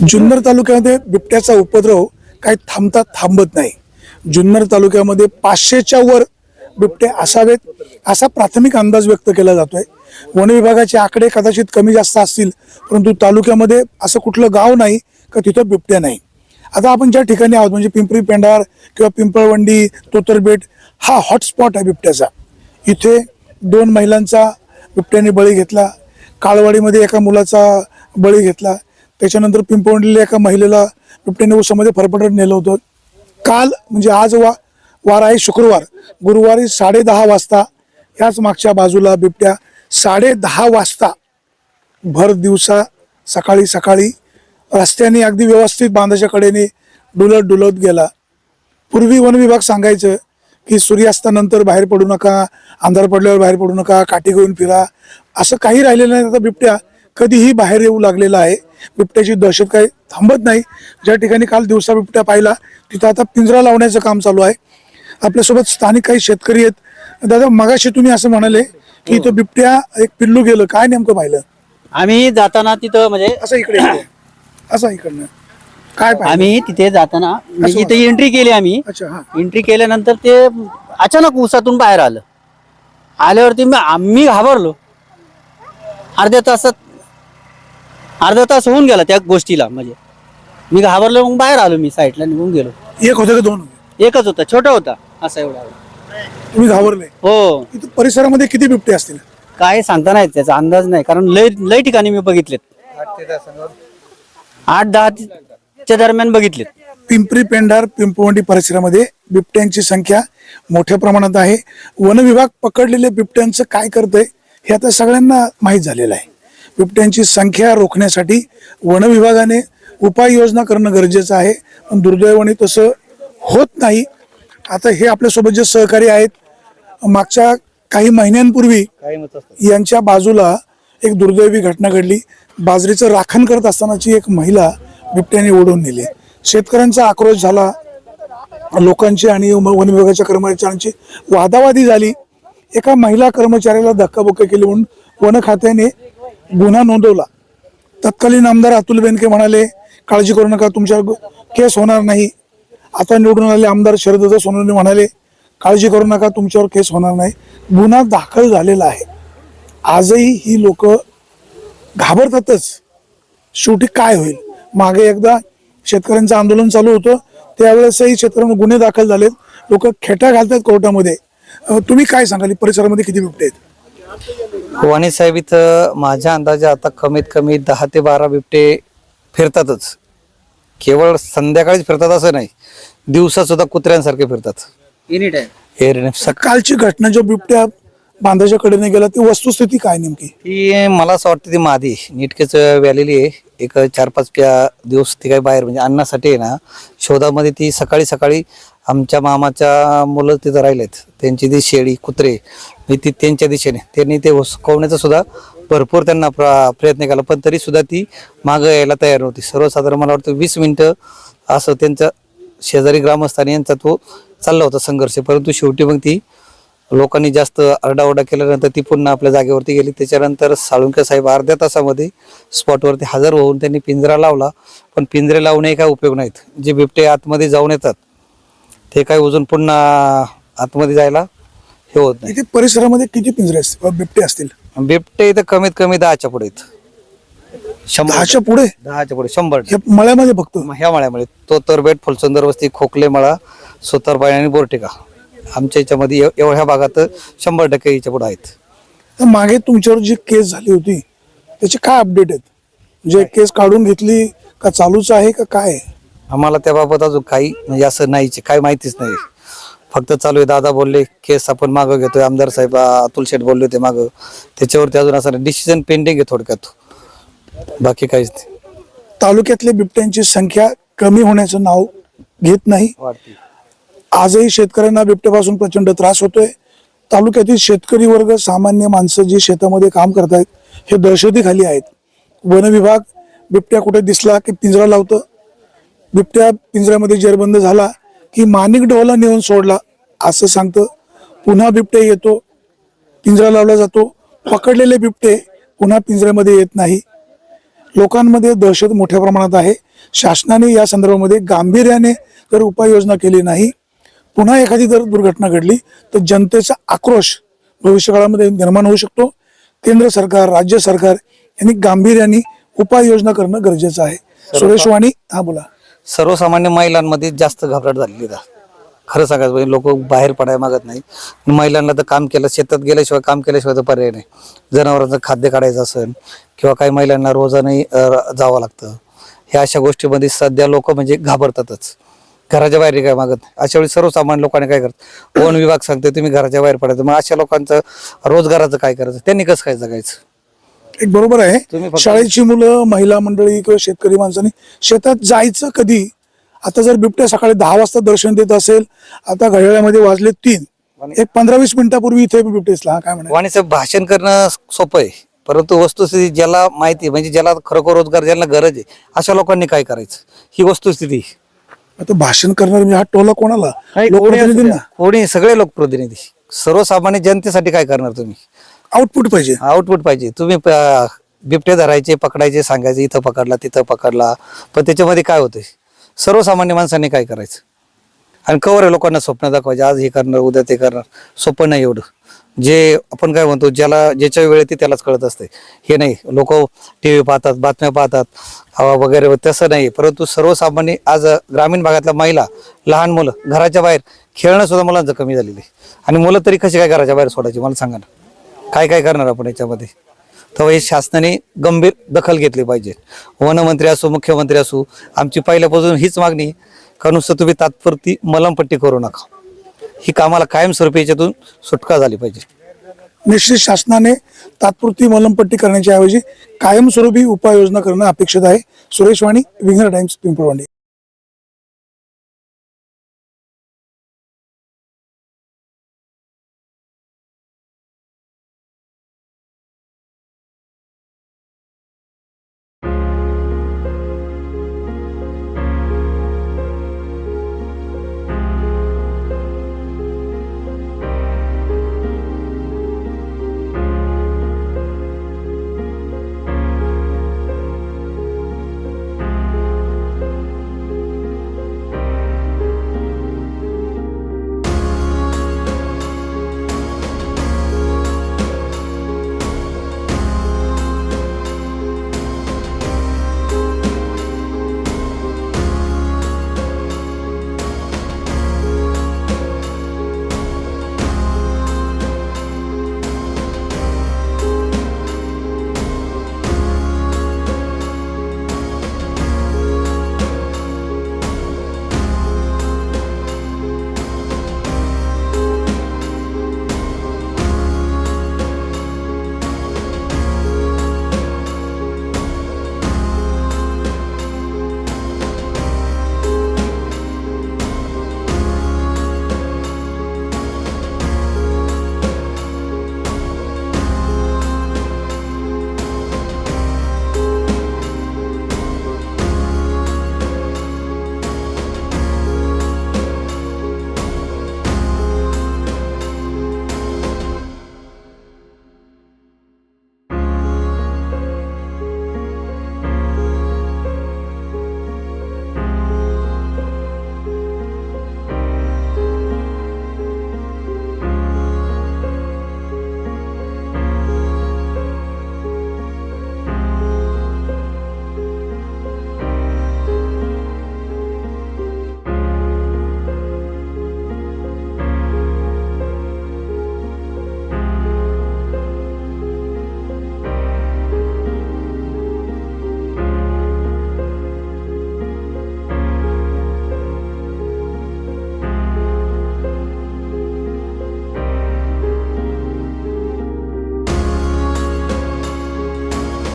जुन्नर तालुक्यामध्ये बिबट्याचा उपद्रव काही थांबता थांबत नाही. जुन्नर तालुक्यामध्ये पाचशेच्या वर बिबटे असावेत असा प्राथमिक अंदाज व्यक्त केला जातोय. वन विभागाचे आकडे कदाचित कमी जास्त असतील परंतु तालुक्यामध्ये असं कुठलं गाव नाही का तिथं बिबट्या नाही. आता आपण ज्या ठिकाणी आहोत म्हणजे पिंपरी पेंढार किंवा पिंपळवंडी तोतरबेट हा हॉटस्पॉट आहे बिबट्याचा. इथे दोन महिलांचा बिबट्याने बळी घेतला काळवाडीमध्ये एका मुलाचा बळी घेतला त्याच्यानंतर पिंपवणलेल्या एका महिलेला बिबट्याने उसामध्ये फरफटत नेलं होतं. काल म्हणजे आज वा वार आहे शुक्रवार. गुरुवारी साडे दहा वाजता ह्याच मागच्या बाजूला बिबट्या साडे दहा वाजता भर दिवसा सकाळी सकाळी रस्त्याने अगदी व्यवस्थित बांधाच्या कडेने डुलत डुलत गेला. पूर्वी वन विभाग सांगायचं की सूर्यास्तानंतर बाहेर पडू नका अंधार पडल्यावर बाहेर पडू नका काठी घेऊन फिरा. असं काही राहिलेलं नाही. आता बिबट्या कधीही बाहेर येऊ लागलेला आहे. बिबट्याची दहशत काही थांबत नाही. ज्या ठिकाणी काल दिवसा बिबट्या पाहिला तिथं आता पिंजरा लावण्याचं काम चालू आहे. आपल्यासोबत स्थानिक काही शेतकरी आहेत. दादा मगाशी तुम्ही असं म्हणाले की इथं बिबट्या एक पिल्लू गेलं. काय नेमकं पाहिलं? आम्ही जाताना तिथं म्हणजे असं इकडे. असं इकडनं. काय पाहिलं? आम्ही तिथे जाताना म्हणजे इथे एंट्री केली आम्ही. अच्छा हा. एंट्री केल्यानंतर ते अचानक उसातून बाहेर आलं. आल्यावरती मी आम्ही घाबरलो. अर्ध्या तासात अर्धा तास होऊन गेला त्या गोष्टीला म्हणजे. मी घाबरलो मग बाहेर आलो मी साईडला निघून गेलो. एक होतं का दोन होते? एकच होता छोटा होता असा एवढा. तुम्ही घाबरले? हो. इथं परिसरामध्ये किती बिबटे असतील? काय सांगता नाही त्याचा अंदाज नाही कारण लय लय ठिकाणी मी बघितलेत. आठ दहा च्या दरम्यान बघितलेत. पिंपरी पेंढार पिंपवंडी परिसरामध्ये बिबट्यांची संख्या मोठ्या प्रमाणात आहे. वन विभाग पकडलेल्या बिबट्यांचं काय करतंय हे आता सगळ्यांना माहीत झालेलं आहे. बिबट्यांची संख्या रोखण्यासाठी वन विभागाने उपाययोजना करणं गरजेचं आहे. पण दुर्दैवाने तसं होत नाही. आता हे आपल्यासोबत जे सहकारी आहेत मागच्या काही महिन्यांपूर्वी यांच्या बाजूला एक दुर्दैवी घटना घडली. बाजरीचं राखण करत असतानाची एक महिला बिबट्याने ओढून नेली. शेतकऱ्यांचा आक्रोश झाला. लोकांची आणि वन विभागाच्या कर्मचाऱ्यांची वादावादी झाली. एका महिला कर्मचाऱ्याला धक्काबुक्की केली म्हणून वन खात्याने गुन्हा नोंदवला. तत्कालीन आमदार अतुल बेनके म्हणाले काळजी करू नका तुमच्यावर केस होणार नाही. आता निवडून आले आमदार शरदत्त सोनवणे म्हणाले काळजी करू नका तुमच्यावर केस होणार नाही. गुन्हा दाखल झालेला आहे. आजही ही लोक घाबरतातच. शेवटी काय होईल? मागे एकदा शेतकऱ्यांचं आंदोलन चालू होतं. त्यावेळेसही शेतकऱ्यांना गुन्हे दाखल झालेत. लोक खेटा घालतात कोर्टामध्ये. तुम्ही काय सांगाल? परिसरामध्ये किती बिबटे आहेत? वाणी साहेब इथं माझ्या अंदाजे आता कमीत कमी दहा ते बारा बिबटे फिरतातच. केवळ संध्याकाळीच फिरतात असं नाही दिवसा सुद्धा कुत्र्यांसारखे फिरतात. एनी टाइम एरणे सकाळची घटना जो बिबट्या बांधाच्या कडेने गेला ती वस्तुस्थिती काय नेमकी? ती मला असं वाटतं ती मादी. नीटकेच व्यालेली आहे. एक चार पाच प्या दिवस ती काही बाहेर म्हणजे अन्नासाठी आहे ना शोधामध्ये ती सकाळी सकाळी आमच्या मामाच्या मुलं तिथं राहिलेत. त्यांची ती शेळी कुत्रे मी ती त्यांच्या दिशेने. त्यांनी ते हुसकवण्याचा सुद्धा भरपूर त्यांना प्र- प्रयत्न केला. पण तरी सुद्धा ती मागं यायला तयार नव्हती. सर्वसाधारण मला वाटतं वीस मिनिटं असं त्यांच्या शेजारी ग्रामस्थांनी यांचा तो चालला होता संघर्ष. परंतु शेवटी मग ती लोकांनी जास्त आरडाओरडा केल्यानंतर ती पुन्हा आपल्या जागेवरती गेली. त्याच्यानंतर साळुंके साहेब अर्ध्या तासामध्ये स्पॉटवरती हजर होऊन त्यांनी पिंजरा लावला. पण पिंजरे लावणे काय उपयोग नाहीत. जे बिबटे आतमध्ये जाऊन येतात ते काय उजून पुन्हा आतमध्ये जायला हे होत नाही. इथे परिसरामध्ये किती पिंजरे असतील? बिबटे असतील? बिबटे इथं कमीत कमी दहाच्या पुढे आहेत. शंभर दहाच्या पुढे? दहाच्या पुढे शंभर हे मळ्यामध्ये फक्त? मग ह्या मळ्यामध्ये. तो तरबेट फुलसुंदर वस्ती खोकले मळा सुतारपाई आणि बोरटिका. आमच्या याच्यामध्ये एव- एवढ्या भागात शंभर टक्के याच्यापुढे आहेत. तर मागे तुमच्यावर जी केस झाली होती त्याचे काय अपडेट आहेत? म्हणजे केस काढून घेतली का चालूच आहे का काय? आहे? आम्हाला त्याबाबत अजून काही म्हणजे असं नाहीच काही माहितीच नाही. फक्त चालू आहे दादा बोलले केस आपण मागं घेतोय. आमदार साहेब अतुल शेठ बोलले होते मागं. त्याच्यावरती अजून असं डिसिजन पेंडिंग आहे थोडक्यात. बाकी काहीच नाही. तालुक्यातल्या बिबट्यांची संख्या कमी होण्याचं नाव घेत नाही. आजही शेतकऱ्यांना बिबट्यापासून प्रचंड त्रास होतोय. तालुक्यातील शेतकरी वर्ग सामान्य माणसं जी शेतामध्ये काम करतायत हे दहशतीखाली आहेत. वन विभाग बिबट्या कुठे दिसला की पिंजरा लावतं? बिबट्या पिंजऱ्यामध्ये जेरबंद झाला की माणिक डोहाला नेऊन सोडला असं सांगतं. पुन्हा बिबट्या येतो पिंजरा लावला जातो. पकडलेले बिबटे पुन्हा पिंजऱ्यामध्ये येत नाही. लोकांमध्ये दहशत मोठ्या प्रमाणात आहे. शासनाने या संदर्भामध्ये गांभीर्याने जर उपाययोजना केली नाही. पुन्हा एखादी जर दुर्घटना घडली तर जनतेचा आक्रोश भविष्यकाळामध्ये निर्माण होऊ शकतो. केंद्र सरकार राज्य सरकार यांनी गांभीर्याने उपाययोजना करणं गरजेचं आहे. सुरेश वाणी हा बोला. सर्वसामान्य महिलांमध्ये जास्त घबराट झालेली आहे. खरं सांगायचं म्हणजे लोक बाहेर पडायला मागत नाही. महिलांना तर काम केलं शेतात गेल्याशिवाय काम केल्याशिवाय तर पर्याय नाही. जनावरांचं खाद्य काढायचं असेल किंवा काही महिलांना रोजानंही जावं लागतं. ह्या अशा गोष्टीमध्ये सध्या लोक म्हणजे घाबरतातच. घराच्या बाहेर काय मागत नाही. अशा वेळी सर्वसामान्य लोकांनी काय करत वन विभाग सांगते तुम्ही घराच्या बाहेर पडायचं. मग अशा लोकांचं रोजगाराचं काय करायचं? त्यांनी कसं काय जगायचं? एक बरोबर आहे. शाळेची मुलं महिला मंडळी किंवा शेतकरी माणसांनी शेतात जायचं कधी? आता जर बिबट्या सकाळी दहा वाजता दर्शन देत असेल आता घड्याळ्यामध्ये वाजले तीन. एक पंधरा वीस मिनिटापूर्वी इथे बिबटेसला काय म्हणा भाषण करणं सोपं आहे परंतु वस्तुस्थिती ज्याला माहिती आहे, म्हणजे ज्याला खरोखर रोजगार ज्यांना गरज आहे अशा लोकांनी काय करायचं? ही वस्तुस्थिती. आता भाषण करणार म्हणजे हा टोला कोणाला. कोणी सगळे लोकप्रतिनिधी. सर्वसामान्य जनतेसाठी काय करणार तुम्ही? आउटपुट पाहिजे. आउटपुट पाहिजे. तुम्ही प- बिबटे धरायचे पकडायचे सांगायचे इथं पकडला तिथं पकडला. पण त्याच्यामध्ये काय होतंय? सर्वसामान्य माणसांनी काय करायचं? आणि कवर आहे लोकांना स्वप्न दाखवायचे आज हे करणार उद्या ते करणार. सोपं नाही एवढं. जे आपण काय म्हणतो ज्याला ज्याच्या वेळेत त्यालाच कळत असते. हे नाही. लोक टी व्ही पाहतात बातम्या पाहतात हवा वगैरे तसं नाही. परंतु सर्वसामान्य आज ग्रामीण भागातल्या महिला लहान मुलं घराच्या बाहेर खेळणं सुद्धा मुलांचं कमी झालेलं आहे. आणि मुलं तरी कशी काय घराच्या बाहेर सोडायची? मला सांगा ना. काय काय करणार आपण याच्यामध्ये? तेव्हा हे शासनाने गंभीर दखल घेतली पाहिजे. वनमंत्री असो मुख्यमंत्री असो आमची पहिल्यापासून हीच मागणी आहे का नुसतं तुम्ही तात्पुरती मलमपट्टी करू नका. ही कामाला कायमस्वरूपी याच्यातून सुटका झाली पाहिजे. निश्चित शासनाने तात्पुरती मलमपट्टी करण्याच्या ऐवजी कायमस्वरूपी उपाययोजना करणं अपेक्षित आहे. सुरेश वाणी विंगर टाइम्स पिंपळवंडी.